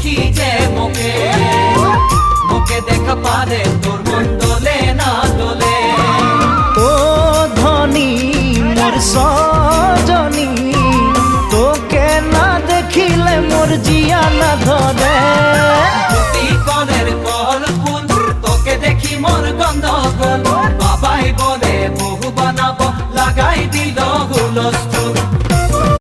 দেখি যে মোকে মোকে দেখা পারে তোর মন দোলে না দোলে। ও ধনী মোর সজনী তোকে না দেখিলে মোর জিয়া না ধরে। কল ফুল তোকে দেখি মোর গন্ধগোল। বাবাই বলে বহু বানাবো লাগাই দিল